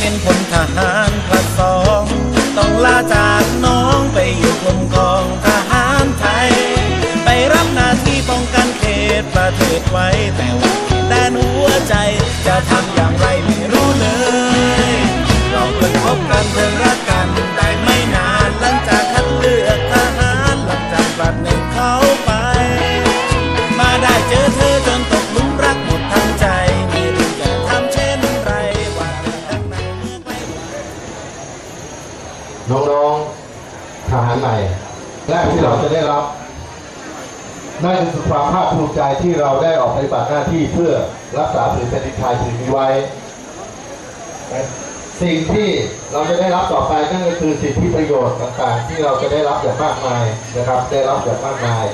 เป็นพลทหารพระสองต้องลาจากน้องไปอยู่กรมกองทหารไทย ไปรับหน้าที่ป้องกันเขตประเทศไว้แต่ว่าแดนหัวใจจะทำอย่างไรไม่รู้เลย เราเพิ่งพบกันเพิ่งรักกัน น้องๆทหารใหม่แรกที่เราจะได้รับนั่นคือความภาคภูมิใจที่เราได้ออกปฏิบัติหน้าที่เพื่อรักษาผืนแผ่นดินไทยผืนนี้ไว้ สิ่งที่เราจะได้รับต่อไปนั่นก็คือสิทธิประโยชน์ต่างๆ ที่เราจะได้รับอย่างมากมายนะครับ ได้รับอย่างมากมาย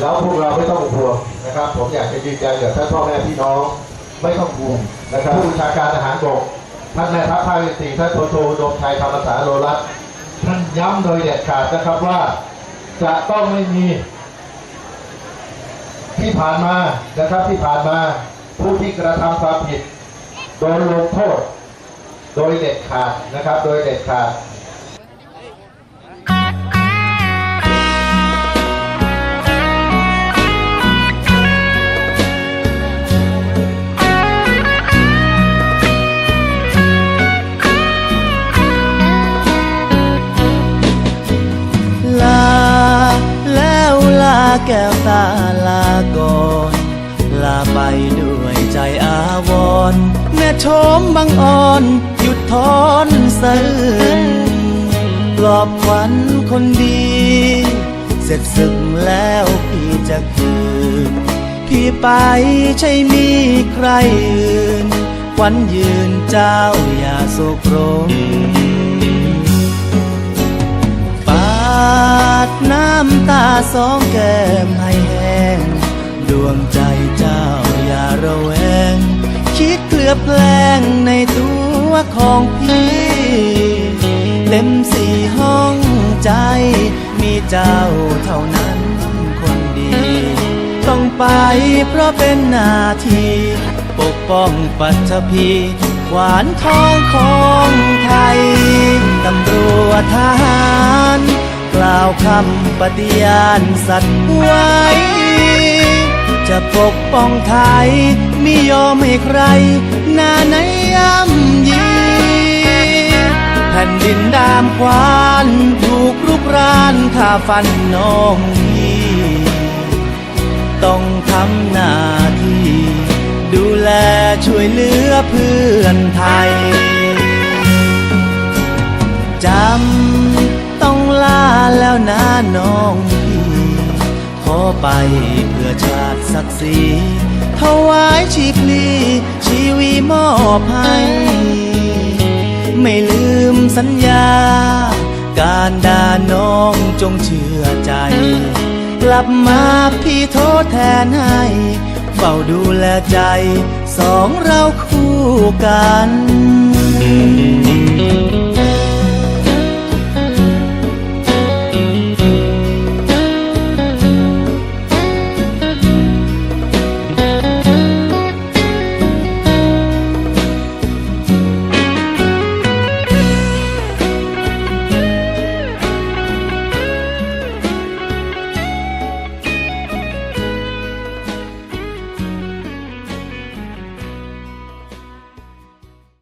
แล้วพวกเราไม่ต้องห่วงนะครับ ผมอยากจะยืนยันกับท่านพ่อแม่พี่น้องไม่ต้องห่วงนะครับผู้บัญชาการทหารบกท่านแม่ทัพภาคที่สี่ท่านพลโทดมชัยธรรมสารโลรัตน์ ย้ำโดยเด็ดขาดนะครับว่าจะต้องไม่มี ที่ผ่านมานะครับที่ผ่านมาผู้ที่กระทำความผิด โดนลงโทษ โดยเด็ดขาดนะครับ โดยเด็ดขาด แก้วตาลาก่อนลาไปด้วยใจอาวรณ์แม่ชมบังอ่อน หยุดทอนสะอื้นปลอบขวัญคนดี เสร็จศึกแล้วพี่จะคืนพี่ไปใช่มีใครอื่นขวัญยืนเจ้าอย่าโศกรมำตาสองแก้มให้แห้ง ดวงใจเจ้าอย่าระแวง คิดเกลือแปลงในตัวของพี่ เต็มสี่ห้องใจ มีเจ้าเท่านั้นคนดี ต้องไปเพราะเป็นหน้าที่ปกป้องปัตภีขวานทองของไทย ตำรวจทหาร กล่าวคำปฏิญาณสัตว์ไว้ จะปกป้องไทยไม่ยอมให้ใครหน้าไหนย่ำยีแผ่นดินดามควานถูกรุกรานข่าฟันน้องพี่ต้องทำหน้าที่ ดูแลช่วยเหลือเพื่อนไทยจำ นะน้องพี่ขอไปเพื่อชาติศักดิ์ศรีถวายชีพลีชีวีมอบให้ไม่ลืมสัญญา การด่าน้องจงเชื่อใจ กลับมาพี่โทษแทนให้เฝ้าดูแลใจ สองเราคู่กัน